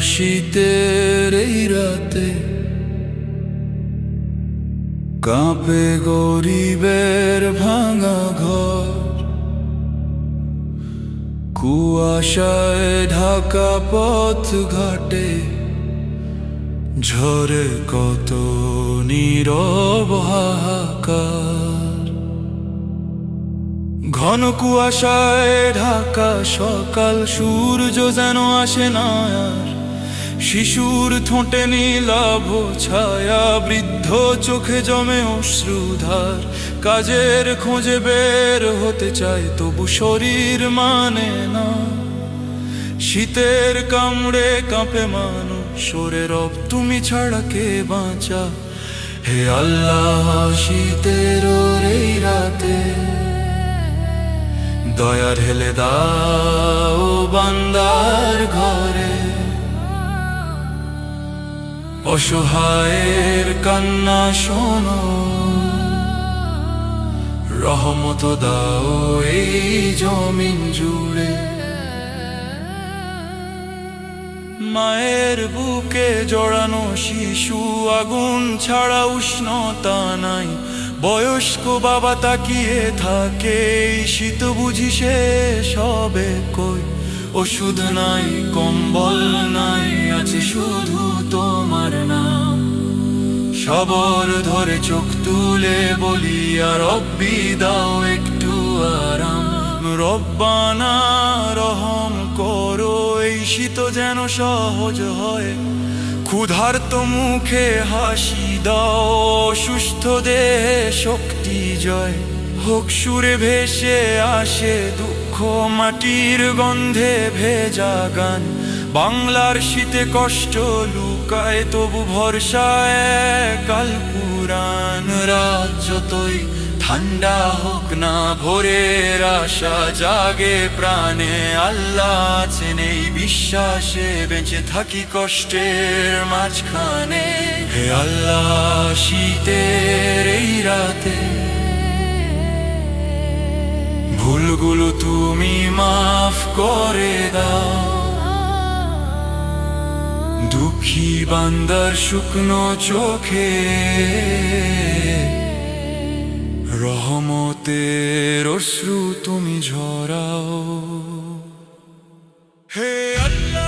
শীতের এই রাতে কাঁপে গরিবের ভাঙা ঘর। কুয়াশায় ঢাকা পথ ঘাটে ঝরে কত নীরব হাহাকার। ঘন কুয়াশায় ঢাকা সকাল, সূর্য যেন আসে না শিশুর ঠোঁটে নীলাভ ছায়া, বৃদ্ধ চোখে জমে অশ্রুধার। কাজের খোঁজে বের হতে চায়, তবু শরীর মানে না। শীতের কামড়ে কাঁপে মানুষ সরে রব, তুমি ছাড়া কে বাঁচা? হে আল্লাহ, শীতের রাতে দয়া ঢেলে দাও বান্দার ঘরে। অসহায়ের কান্না শোনো। রহমত দাও এই জমিন জুড়ে। মায়ের বুকে জড়ানো শিশু, আগুন ছাড়া উষ্ণতা নাই। বয়স্ক বাবা তাকিয়ে থাকে শীত বুঝি সে সবে কই? ওষুধ নাই, কম্বল নাই, আছে শুধু তোমার নাম। সবর ধরে চোখ তুলে বলি, আর রব্বি দাও একটু আরাম। রব্বানা রহম করো, এই শীত যেন সহজ হয়। ক্ষুধার্ত মুখে হাসি দাও সুস্থ দে শক্তি জয়। হোক সুরে ভেসে আসে দুঃখ, মাটির গন্ধে ভেজা গান। বাংলার শীতে কষ্ট লুকায়, তবু ভরসায় কাল পুরাণ রাত ঠান্ডা হোক না ভোরের আশা, জাগে প্রাণে আল্লাহ আছেন এই বিশ্বাসে, বেঁচে থাকি কষ্টের মাঝখানে। হে আল্লাহ, শীতের এই রাতে ভুলগুলো তুমি মাফ করে দাও। দুঃখী বান্দার শুকনো চোখে রহমতের অশ্রু তুমি ঝরাও। হে আল্লাহ